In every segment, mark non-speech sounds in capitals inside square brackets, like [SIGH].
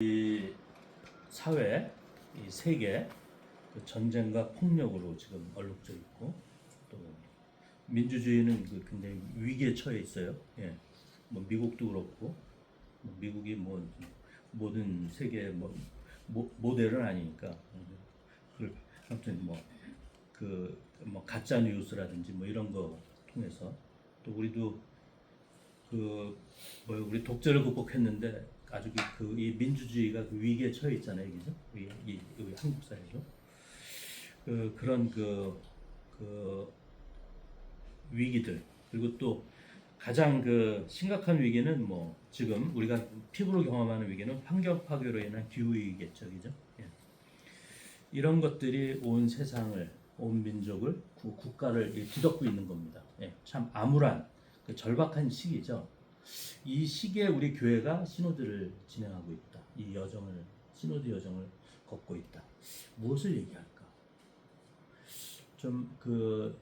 이 사회, 이 세계 그 전쟁과 폭력으로 지금 얼룩져 있고 또 민주주의는 그 굉장히 위기에 처해 있어요. 예, 뭐 미국도 그렇고 뭐 미국이 뭐 모든 세계 뭐 모, 모델은 아니니까. 그 아무튼 뭐 그 뭐 가짜 뉴스라든지 뭐 이런 거 통해서 또 우리도 그 뭐 우리 독재를 극복했는데 아주 그이 민주주의가 그 위기에 처해 있잖아요, 그죠? 이, 이, 이 한국 사회도 그 그런 그, 그 위기들 그리고 또 가장 그 심각한 위기는 뭐 지금 우리가 피부로 경험하는 위기는 환경 파괴로 인한 기후 위기겠죠, 그죠? 예. 이런 것들이 온 세상을 온 민족을 구- 국가를 이 뒤덮고 있는 겁니다. 예, 참 암울한 그 절박한 시기죠. 이 시기에 우리 교회가 신호들을 진행하고 있다. 이 여정을 신호드 여정을 걷고 있다. 무엇을 얘기할까? 좀그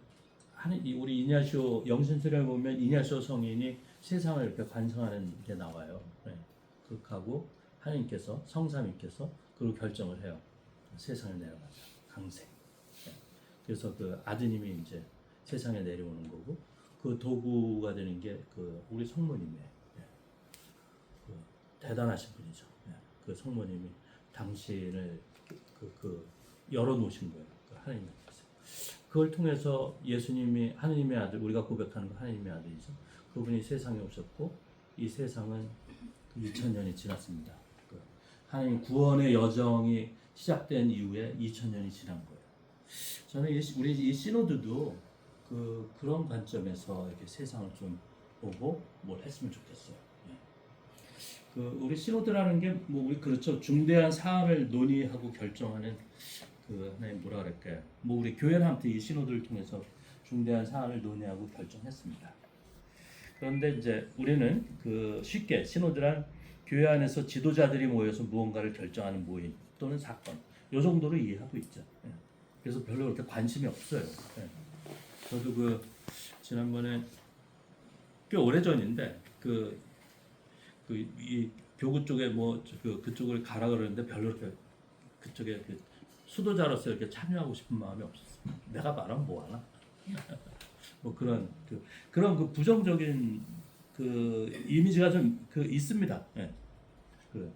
하는 이 우리 이냐쇼 영신설에 보면 이냐쇼 성인이 세상을 이렇게 관성하는 게 나와요. 네. 그렇게 하고 하나님께서 성삼위께서 그걸 결정을 해요. 세상에 내려가자. 강세. 네. 그래서 그 아드님이 이제 세상에 내려오는 거고 그 도구가 되는 게 그 우리 성모님이에요. 예. 그 대단하신 분이죠. 예. 그 성모님이 당신을 그, 그 열어놓으신 거예요. 그 하나님께서. 그걸 통해서 예수님이 하나님의 아들, 우리가 고백하는 거 하나님의 아들이죠. 그분이 세상에 오셨고 이 세상은 2000년이 지났습니다. 그 하나님 구원의 여정이 시작된 이후에 2000년이 지난 거예요. 저는 이, 우리 이 시노드도 그 그런 관점에서 이렇게 세상을 좀 보고 뭘 했으면 좋겠어요. 예. 그 우리 시노드라는 게 뭐 우리 그렇죠 중대한 사안을 논의하고 결정하는 그 하나님 뭐라 그럴까요? 뭐 우리 교회는 아무튼 이 시노드를 통해서 중대한 사안을 논의하고 결정했습니다. 그런데 이제 우리는 그 쉽게 시노드란 교회 안에서 지도자들이 모여서 무언가를 결정하는 모임 또는 사건 요 정도로 이해하고 있죠. 예. 그래서 별로 그렇게 관심이 없어요. 예. 저도 그 지난번에 꽤 오래 전인데 그 그 이 교구 쪽에 뭐 그 그쪽을 가라 그러는데 별로 이렇게 그쪽에 그 수도자로서 이렇게 참여하고 싶은 마음이 없었어. 내가 말하면 뭐 하나? [LAUGHS] 뭐 그런 그 그런 그 부정적인 그 이미지가 좀 그 있습니다. 예. 그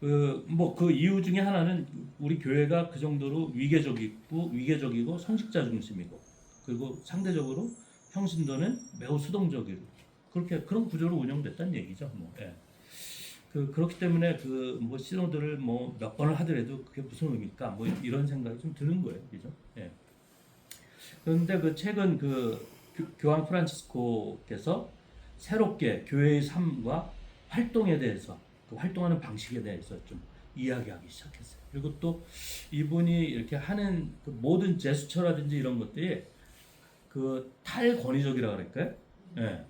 그뭐 그 이유 중에 하나는 우리 교회가 그 정도로 위계적이고 위계적이고 성직자 중심이고 그리고 상대적으로 평신도는 매우 수동적이고 그렇게 그런 구조로 운영됐다는 얘기죠. 뭐. 예. 그 그렇기 때문에 그 뭐 신호들을 뭐 몇 번을 하더라도 그게 무슨 의미일까? 뭐 이런 생각이 좀 드는 거예요. 그죠? 예. 그런데 그 최근 그 교- 교황 프란치스코께서 새롭게 교회의 삶과 활동에 대해서 그 활동하는 방식에 대해서 좀 이야기하기 시작했어요. 그리고 또 이분이 이렇게 하는 그 모든 제스처라든지 이런 것들이 그 탈권위적이라 그럴까요? 예.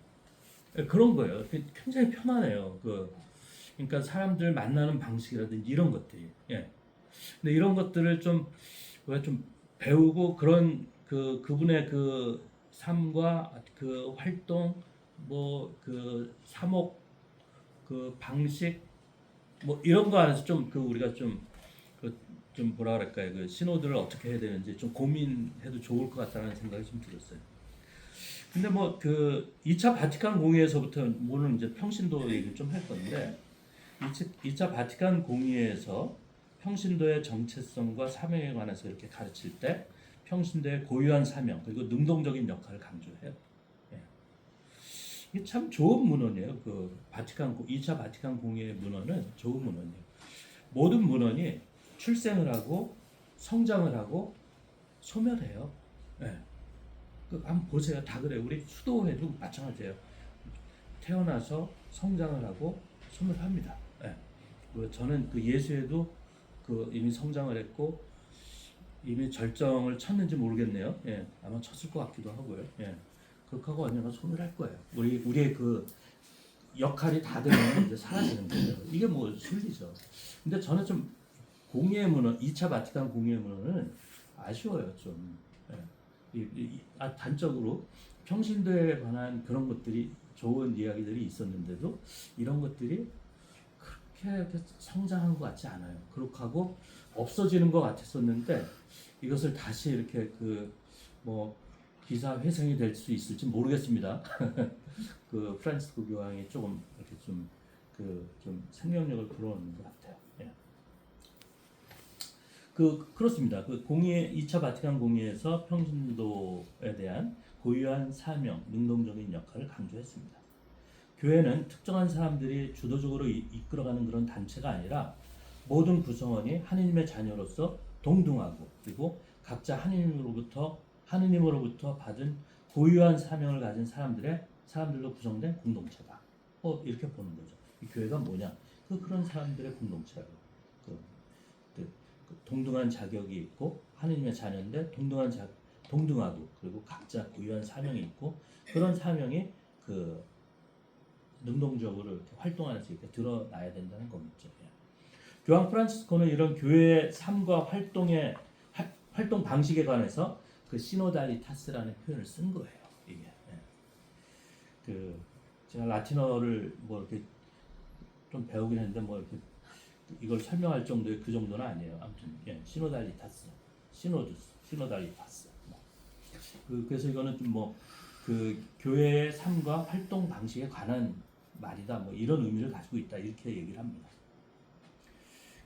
예, 그런 거예요. 그 굉장히 편안해요. 그 그러니까 사람들 만나는 방식이라든지 이런 것들이. 예. 근데 이런 것들을 좀 우리가 좀 배우고 그런 그 그분의 그 삶과 그 활동 뭐 그 사목 그 방식 뭐 이런 거 안에서 좀 그 우리가 좀그 좀 뭐라 그럴까요 그 신호들을 어떻게 해야 되는지 좀 고민해도 좋을 것 같다는 생각이 좀 들었어요. 근데 뭐 그 2차 바티칸 공의에서부터 물론 이제 평신도 얘기를 좀 할 건데 2차, 2차 바티칸 공의에서 평신도의 정체성과 사명에 관해서 이렇게 가르칠 때 평신도의 고유한 사명 그리고 능동적인 역할을 강조해요. 예. 이게 참 좋은 문헌이에요. 그 바티칸 고- 2차 바티칸 공의의 문헌은 좋은 문헌이에요. 모든 문헌이 출생을 하고 성장을 하고 소멸해요. 예. 그 한번 보세요. 다 그래요. 우리 수도회도 마찬가지예요. 태어나서 성장을 하고 소멸합니다. 예. 그 저는 그 예수에도 그 이미 성장을 했고 이미 절정을 쳤는지 모르겠네요. 예. 아마 쳤을 것 같기도 하고요. 예. 그렇게 하고 언젠가 소멸할 거예요. 우리 우리의 그 역할이 다 되면 이제 사라지는 거예요. 이게 뭐 순리죠. 근데 저는 좀 공예의 문헌, 2차 바티칸 공예의 문헌은 아쉬워요. 좀. 예. 아, 단적으로 평신도에 관한 그런 것들이 좋은 이야기들이 있었는데도 이런 것들이 그렇게, 성장한 것 같지 않아요. 그렇게 하고 없어지는 것 같았었는데 이것을 다시 이렇게 그 뭐 기사 회생이 될 수 있을지 모르겠습니다. [LAUGHS] 그 프란시스코 교황이 조금 이렇게 좀그 좀 생명력을 불어넣는 것 같아요. 예. 그 그렇습니다. 그 공의 2차 바티칸 공의에서 평신도에 대한 고유한 사명, 능동적인 역할을 강조했습니다. 교회는 특정한 사람들이 주도적으로 이- 이끌어가는 그런 단체가 아니라 모든 구성원이 하느님의 자녀로서 동등하고 그리고 각자 하느님으로부터 하느님으로부터 받은 고유한 사명을 가진 사람들의 사람들로 구성된 공동체다. 어 이렇게 보는 거죠. 이 교회가 뭐냐? 그 그런 사람들의 그 동등한 자격이 있고 하느님의 자녀인데 동등한 자 동등하고 그리고 각자 고유한 사명이 있고 그런 사명이 그 능동적으로 이렇게 활동할 수 있게 드러나야 된다는. 예. 교황 프란치스코는 이런 교회의 삶과 활동의 하- 활동 방식에 관해서 그 시노달리타스라는 표현을 쓴 거예요. 이게 예. 그 제가 라틴어를 뭐 이렇게 좀 배우긴 했는데 뭐 이렇게 이걸 설명할 정도의 그 정도는 아니에요. 아무튼 예, 시노달리타스, 시노두스, 시노달리타스. 뭐. 그 그래서 이거는 좀 뭐 그 교회의 삶과 활동 방식에 관한 말이다. 뭐 이런 의미를 가지고 있다. 이렇게 얘기를 합니다.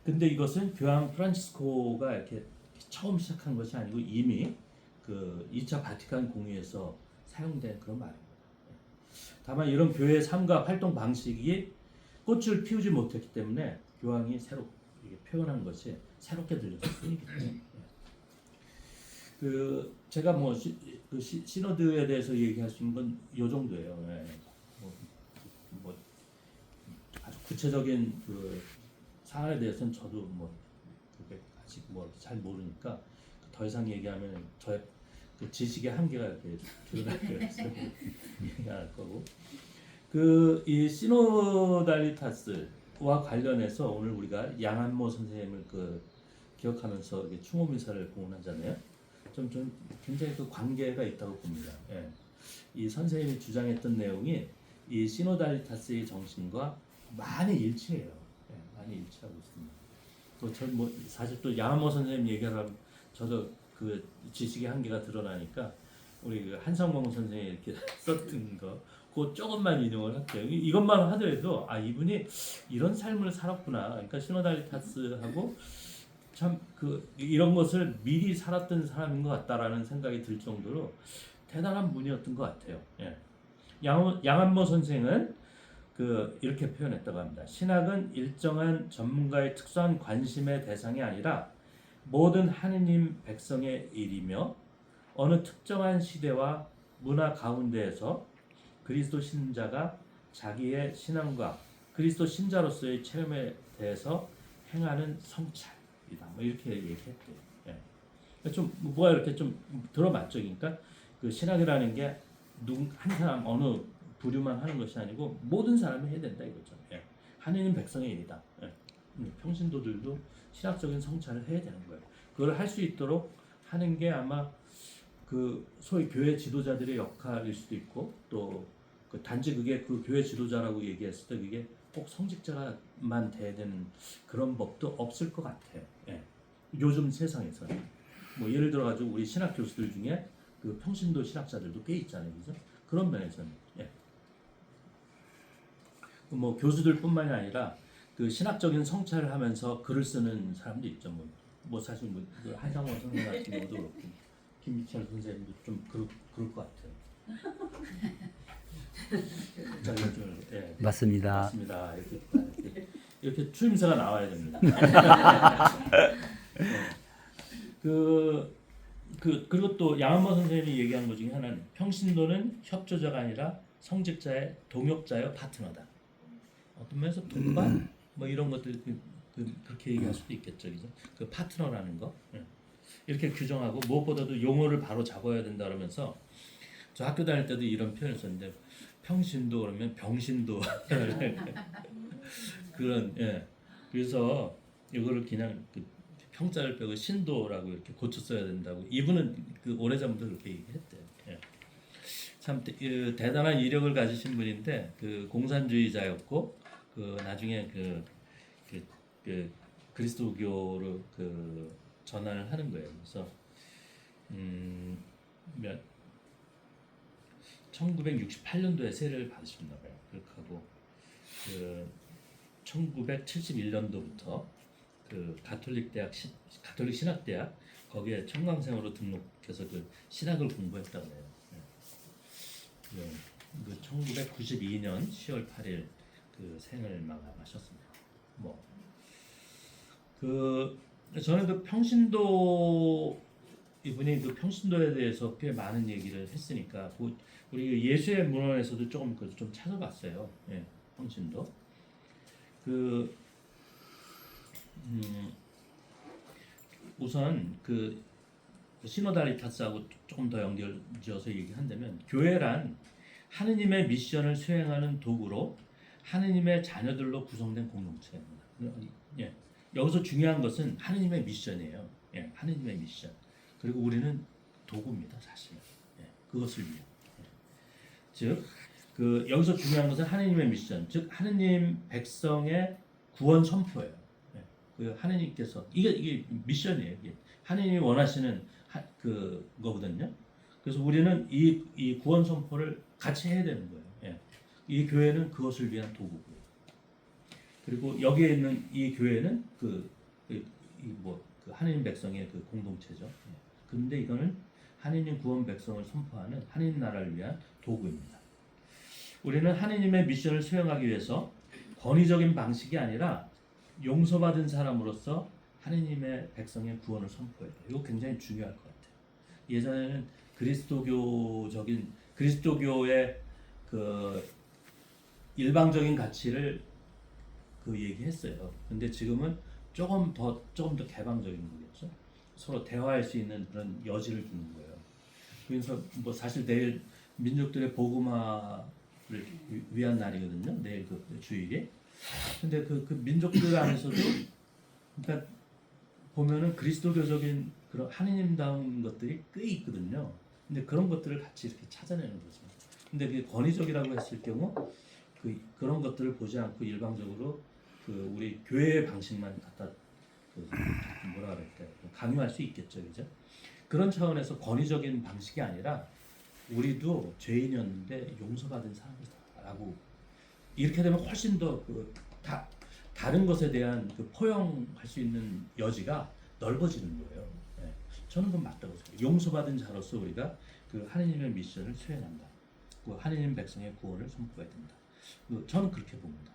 근데 이것은 교황 프란치스코가 이렇게 처음 시작한 것이 아니고 이미 그 2차 바티칸 공의에서 사용된 그런 말입니다. 다만 이런 교회의 삶과 활동 방식이 꽃을 피우지 못했기 때문에 교황이 새로 이게 표현한 것이 새롭게 뿐이겠죠. 그 제가 뭐 시, 그 시, 시노드에 대해서 얘기할 수 있는 건이 정도예요. 예. 뭐, 뭐 아주 구체적인 그 사안에 대해서는 저도 뭐 그게 아직 뭐 잘 모르니까 더 이상 얘기하면 저의 그 지식의 한계가 이렇게 드러날 거예요. 얘기할 거고 그 이 시노달리타스 와 관련해서 오늘 우리가 양한모 선생님을 그 기억하면서 추모 미사를 공헌하잖아요. 좀, 좀 굉장히 그 관계가 있다고 봅니다. 예. 이 선생님이 주장했던 내용이 이 시노달리타스의 정신과 많이 일치해요. 예, 많이 일치하고 있습니다. 또전뭐 사실 또 양한모 선생님 얘기하면 저도 그 지식의 한계가 드러나니까 우리 그 한성봉 선생이 이렇게 [LAUGHS] 썼던 거, 그 조금만 인용을 할게요. 이- 이것만 하더라도 아 이분이 이런 삶을 살았구나. 그러니까 시노달리타스하고 참 그 이런 것을 미리 살았던 사람인 것 같다라는 생각이 들 정도로 대단한 분이었던 것 같아요. 예. 양, 양한모 선생은 그 이렇게 표현했다고 합니다. 신학은 일정한 전문가의 특수한 관심의 대상이 아니라 모든 하느님 백성의 일이며 어느 특정한 시대와 문화 가운데에서 그리스도 신자가 자기의 신앙과 그리스도 신자로서의 체험에 대해서 행하는 성찰이다. 뭐 이렇게 얘기했대요. 예. 좀 뭐가 이렇게 좀 들어맞죠. 그러니까 그 신학이라는 게 누군 한 사람 어느 부류만 하는 것이 아니고 모든 사람이 해야 된다 이거죠. 예. 하느님 백성의 일이다. 예. 음, 평신도들도 신학적인 성찰을 해야 되는 거예요. 그걸 할 수 있도록 하는 게 아마 그 소위 교회 지도자들의 역할일 수도 있고 또 그 단지 그게 그 교회 지도자라고 얘기했을 때 그게 꼭 성직자만 돼야 되는 그런 법도 없을 것 같아요. 예. 요즘 세상에서는 뭐 예를 들어 가지고 우리 신학 교수들 중에 그 평신도 신학자들도 꽤 있잖아요, 그죠? 그런 면에서는 예. 뭐 교수들뿐만이 아니라 그 신학적인 성찰을 하면서 글을 쓰는 사람도 있죠. 뭐, 뭐 사실 뭐그 한상원 선생 같은 경우도 그렇고 김미철 선생님도 좀 그럴, 그럴 것 같아요. 예. 맞습니다. 맞습니다. 이렇게, 이렇게, 이렇게 추임새가 나와야 됩니다. 네. [LAUGHS] 그, 그, 그리고 또 양한모 선생님이 얘기한 것 중에 하나는 평신도는 협조자가 아니라 성직자의 동역자여 파트너다. 어떤 면에서 동반 뭐 이런 것들 그, 그, 그렇게 얘기할 수도 있겠죠, 그죠? 그 파트너라는 거 예. 이렇게 규정하고 무엇보다도 용어를 바로 잡아야 된다 그러면서 저 학교 다닐 때도 이런 표현을 썼는데 평신도 그러면 병신도 [LAUGHS] 그런 예 그래서 이거를 그냥 그 평자를 빼고 신도라고 이렇게 고쳐 써야 된다고 이분은 그 오래전부터 그렇게 얘기했대요. 예. 참 대, 그 대단한 이력을 가지신 분인데 그 공산주의자였고 그 나중에 그 그 그리스도교로 그 전환을 하는 거예요. 그래서 음 몇 1968년도에 세례를 받으셨나 봐요. 그렇게 하고 그 1971년도부터 그 가톨릭 대학 시, 가톨릭 신학 대학 거기에 청강생으로 등록해서 그 신학을 공부했다고 해요. 네. 그, 그 1992년 10월 8일 그 생을 마감하셨습니다. 뭐 그 저는 그 평신도 이분이 그 평신도에 대해서 꽤 많은 얘기를 했으니까 그 우리 예수의 문헌에서도 조금 그좀 찾아봤어요. 예, 평신도. 그 음, 우선 그 시노다리타스하고 조금 더 연결지어서 얘기한다면 교회란 하느님의 미션을 수행하는 도구로 하느님의 자녀들로 구성된 공동체입니다. 예. 여기서 중요한 것은 하느님의 미션이에요. 예, 하느님의 미션. 그리고 우리는 도구입니다, 사실. 예, 그것을 위해. 예. 즉, 그 여기서 중요한 것은 하느님의 미션, 즉 하느님 백성의 구원 선포예요. 예, 그 하느님께서 이게 이게 미션이에요. 이게 하느님이 원하시는 하, 그 거거든요. 그래서 우리는 이, 이 구원 선포를 같이 해야 되는 거예요. 예. 이 교회는 그것을 위한 도구고요. 그리고 여기에 있는 이 교회는 그, 그 이 뭐 그 하느님 백성의 그 공동체죠. 예. 그런데 이거는 하느님 구원 백성을 선포하는 하느님 나라를 위한 도구입니다. 우리는 하느님의 미션을 수행하기 위해서 권위적인 방식이 아니라 용서받은 사람으로서 하느님의 백성의 구원을 선포해요. 이거 굉장히 중요할 것 같아요. 예전에는 그리스도교적인 그리스도교의 그 일방적인 가치를 그 얘기했어요. 근데 지금은 조금 더 조금 더 개방적인 거겠죠. 서로 대화할 수 있는 그런 여지를 주는 거예요. 그래서 뭐 사실 내일 민족들의 복음화를 위- 위한 날이거든요. 내일 그 주일이. 근데 그, 그 민족들 안에서도 그러니까 보면은 그리스도교적인 그런 하느님다운 것들이 꽤 있거든요. 근데 그런 것들을 같이 이렇게 찾아내는 거죠. 근데 그게 권위적이라고 했을 경우 그 그런 것들을 보지 않고 일방적으로 그 우리 교회의 방식만 갖다 그 뭐라 그럴까요? 강요할 수 있겠죠, 그죠? 그런 차원에서 권위적인 방식이 아니라 우리도 죄인이었는데 용서받은 사람이다라고 이렇게 되면 훨씬 더그다 다른 것에 대한 그 포용할 수 있는 여지가 넓어지는 거예요. 예. 저는 그건 맞다고 생각해요. 용서받은 자로서 우리가 그 하느님의 미션을 수행한다. 그 하느님 백성의 구원을 선포해야 된다. 그 저는 그렇게 봅니다.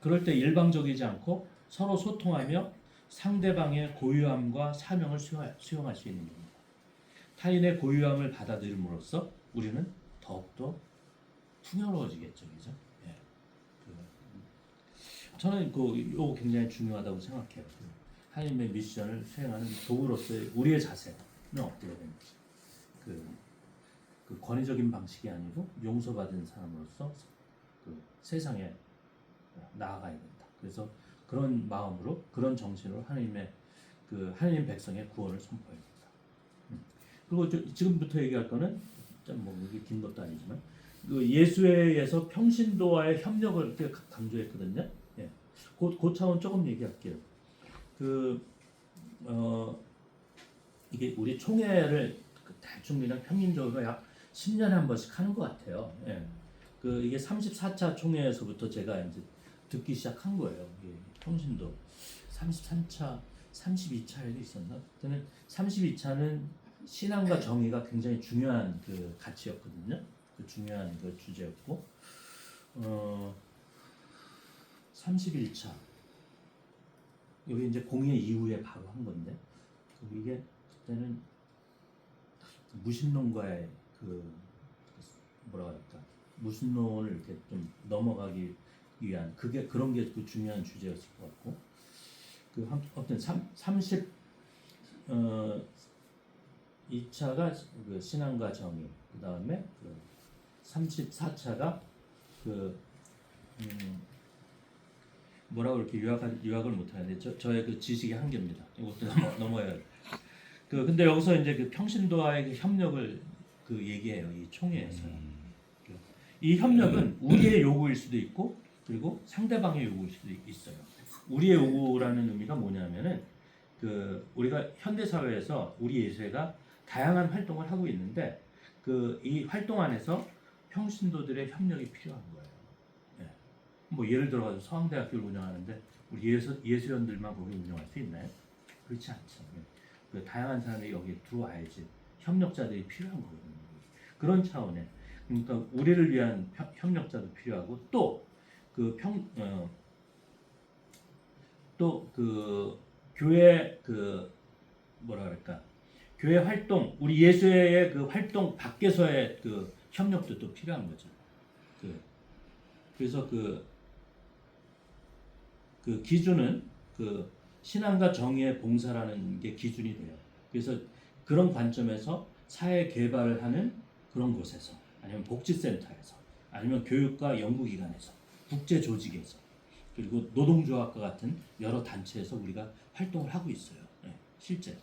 그럴 때 일방적이지 않고 서로 소통하며 상대방의 고유함과 사명을 수용할, 수 있는 겁니다. 타인의 고유함을 받아들임으로써 우리는 더욱더 풍요로워지겠죠, 그죠? 예. 그, 저는 그 이거 굉장히 중요하다고 생각해요. 그 하나님의 미션을 수행하는 도구로서의 우리의 자세는 어떻게 되는지. 그, 그 권위적인 방식이 아니고 용서받은 사람으로서 그 세상에 나아가야 된다. 그래서 그런 마음으로 그런 정신으로 하나님의 그 하나님 백성의 구원을 선포해야 된다. 음. 그리고 저, 지금부터 얘기할 거는 좀뭐 이게 긴 것도 아니지만 그 예수에 의해서 평신도와의 협력을 이렇게 강조했거든요. 예. 그, 그 차원 조금 얘기할게요. 그, 어, 이게 우리 총회를 그 대충 그냥 평균적으로 약 10년에 한 번씩 하는 것 같아요. 예. 그 이게 34차 총회에서부터 제가 이제 듣기 시작한 거예요. 이 게 평신도 33차, 32차에도 있었나? 그때는 32차는 신앙과 정의가 굉장히 중요한 그 가치였거든요. 그 중요한 그 주제였고, 어, 31차 여기 이제 공예 이후에 바로 한 건데, 그 이게 그때는 무신론과의 그 뭐라 그럴까 무신론을 이렇게 좀 넘어가기 위한 그게 그런 게 그 중요한 주제였을 것 같고. 그 한- 3, 30 어, 2차가 그 신앙과 정의. 그 다음에 그 34차가 그 음, 뭐라고 이렇게 요약할 요약을 못하는데 저 저의 그 지식의 한계입니다. 이것도 넘어, 넘어야 돼. 그 근데 여기서 이제 그 평신도와의 그 협력을 그 얘기해요. 이 총회에서. 이 협력은 우리의 요구일 수도 있고 그리고 상대방의 요구일 수도 있어요. 우리의 요구라는 의미가 뭐냐면은 그 우리가 현대 사회에서 우리 예수회가 다양한 활동을 하고 있는데 그 이 활동 안에서 평신도들의 협력이 필요한 거예요. 예. 뭐 예를 들어 서강대학교를 운영하는데 우리 예수 예수연들만 거기 운영할 수 있나요? 그렇지 않죠. 예. 그 다양한 사람이 여기 들어와야지 협력자들이 필요한 거거든요. 그런 차원에 그러니까 우리를 위한 협- 협력자도 필요하고 또 그평 어, 또그 교회 그 뭐라 그럴까 교회 활동 우리 예수회의 그 활동 밖에서의 그 협력도 또 필요한 거죠. 그 그래서 그, 그 기준은 그 신앙과 정의의 봉사라는 게 기준이 돼요. 그래서 그런 관점에서 사회 개발을 하는 그런 곳에서 아니면 복지센터에서 아니면 교육과 연구기관에서 국제 조직에서 그리고 노동조합과 같은 여러 단체에서 우리가 활동을 하고 있어요. 네, 실제.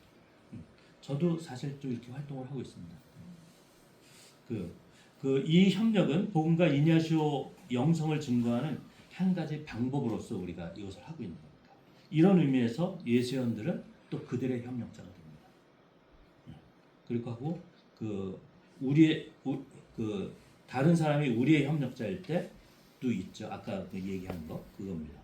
음, 저도 사실 좀 이렇게 활동을 하고 있습니다. 그, 그 이 협력은 복음과 이냐시오 영성을 증거하는 한 가지 방법으로서 우리가 이것을 하고 있는 겁니다. 이런 의미에서 예수연들은 또 그들의 협력자가 됩니다. 네. 그리고 하고 그 우리의 우- 그 다른 사람이 우리의 협력자일 때 도 있죠. 아까 그 얘기한 거 그겁니다.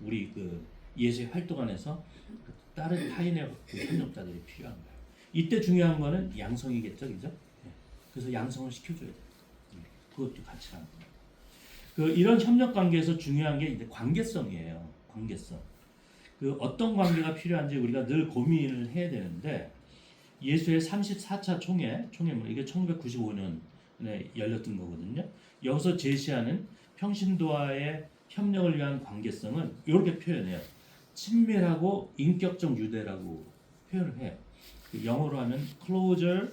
우리 그 예수의 활동 안에서 그 다른 타인의 그 협력자들이 필요한 거예요. 이때 중요한 거는 양성이겠죠, 그죠? 예. 그래서 양성을 시켜줘야 돼요. 예. 그것도 같이 가는 겁니다. 그 이런 협력 관계에서 중요한 게 이제 관계성이에요. 관계성. 그 어떤 관계가 필요한지 우리가 늘 고민을 해야 되는데 예수의 34차 총회, 총회문 이게 1995년에 열렸던 거거든요. 여기서 제시하는 평신도와의 협력을 위한 관계성은 이렇게 표현해요. 친밀하고 인격적 유대라고 표현을 해요. 그 영어로 하면 closer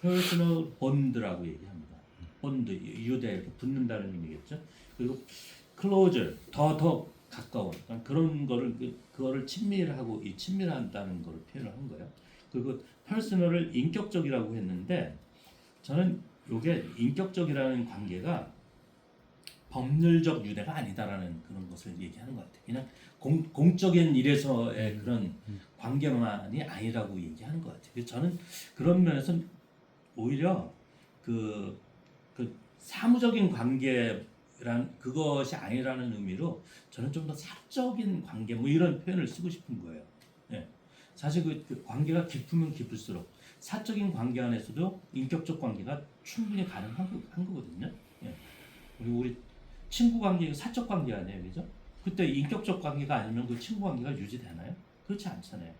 personal bond라고 얘기합니다. bond, 유대 붙는다는 의미겠죠. 그리고 closer 더더 가까운 그런 거를 그, 그거를 친밀하고 이 친밀한다는 걸 표현을 한 거예요. 그리고 personal을 인격적이라고 했는데 저는 이게 인격적이라는 관계가 법률적 유대가 아니다라는 그런 것을 얘기하는 것 같아요. 그냥 공, 공적인 일에서의 그런 관계만이 아니라고 얘기하는 것 같아요. 그래서 저는 그런 면에서 오히려 그, 그 사무적인 관계란 그것이 아니라는 의미로 저는 좀 더 사적인 관계 뭐 이런 표현을 쓰고 싶은 거예요. 예. 사실 그, 그 관계가 깊으면 깊을수록 사적인 관계 안에서도 인격적 관계가 충분히 가능한 거, 한 거거든요. 예. 그리고 우리 친구 관계 사적 관계 아니에요, 그죠? 그때 인격적 관계가 아니면 그 친구 관계가 유지되나요? 그렇지 않잖아요.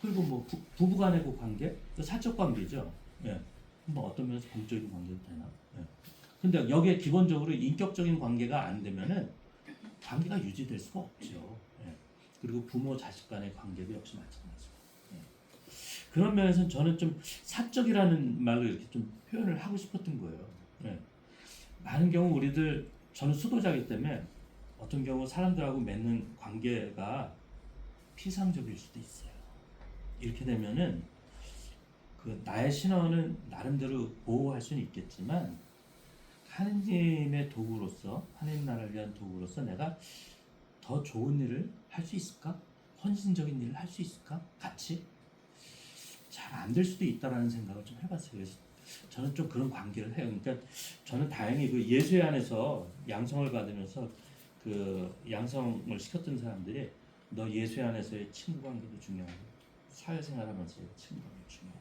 그리고 뭐 부, 부부간의 그 관계, 그 사적 관계죠. 예. 뭐 어떤 면에서 공적인 관계도 되나? 예. 근데 여기에 기본적으로 인격적인 관계가 안 되면은 관계가 유지될 수가 없죠. 예. 그리고 부모 자식 간의 관계도 역시 마찬가지고. 예. 그런 면에서는 저는 좀 사적이라는 말을 이렇게 좀 표현을 하고 싶었던 거예요. 예. 많은 경우 우리들 저는 수도자이기 때문에 어떤 경우 사람들하고 맺는 관계가 피상적일 수도 있어요. 이렇게 되면은 그 나의 신원은 나름대로 보호할 수는 있겠지만 하느님의 도구로서 하느님 나라를 위한 도구로서 내가 더 좋은 일을 할 수 있을까? 헌신적인 일을 할 수 있을까? 같이 잘 안 될 수도 있다라는 생각을 좀 해봤어요. 그래서 저는 좀 그런 관계를 해요. 그러니까 저는 다행히 그 예수회 안에서 양성을 받으면서 그 양성을 시켰던 사람들이 너 예수회 안에서의 친구 관계도 중요하고 사회생활 하면서의 친구 관계도 중요하다.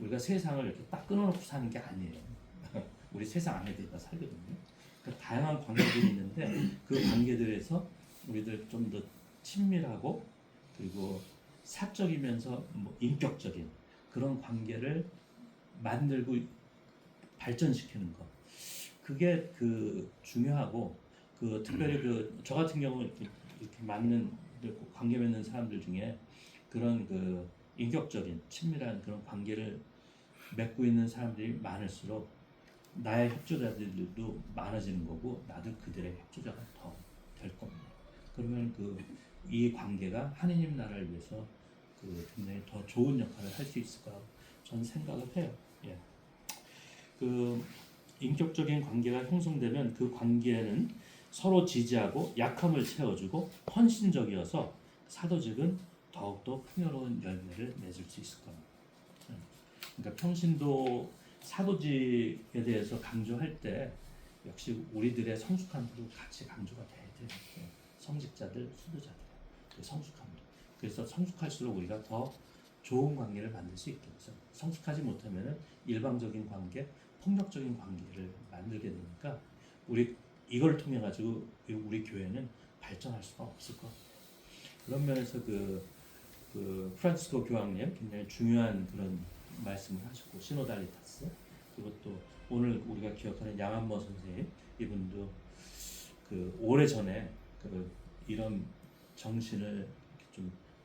우리가 세상을 이렇게 딱 끊어놓고 사는 게 아니에요. [LAUGHS] 우리 세상 안에도 다 살거든요. 그러니까 다양한 관계들이 있는데 그 관계들에서 우리들 좀 더 친밀하고 그리고 사적이면서 뭐 인격적인 그런 관계를 만들고 발전시키는 것 그게 그 중요하고 그 특별히 그 저 같은 경우 이렇게, 맞는 관계 맺는 사람들 중에 그런 그 인격적인 친밀한 그런 관계를 맺고 있는 사람들이 많을수록 나의 협조자들도 많아지는 거고 나도 그들의 협조자가 더 될 겁니다. 그러면 그 이 관계가 하느님 나라를 위해서 그 굉장히 더 좋은 역할을 할 수 있을 거라고 저는 생각을 해요. 예. 그 인격적인 관계가 형성되면 그 관계는 서로 지지하고 약함을 채워주고 헌신적이어서 사도직은 더욱더 풍요로운 열매를 맺을 수 있을 겁니다. 네. 그러니까 평신도 사도직에 대해서 강조할 때 역시 우리들의 성숙함도 같이 강조가 돼야 돼요. 네. 성직자들, 수도자들, 그 성숙함도. 그래서 성숙할수록 우리가 더 좋은 관계를 만들 수 있겠죠. 성숙하지 못하면은 일방적인 관계, 폭력적인 관계를 만들게 되니까 우리 이걸 통해 가지고 우리 교회는 발전할 수가 없을 것. 그런 면에서 그, 그 프란치스코 교황님 굉장히 중요한 그런 말씀을 하셨고 시노달리타스 그것도 오늘 우리가 기억하는 양한모 선생님 이분도 그 오래 전에 그 이런 정신을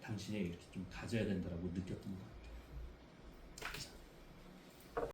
당신이 이렇게 좀 가져야 된다라고 느꼈던 것 같아요.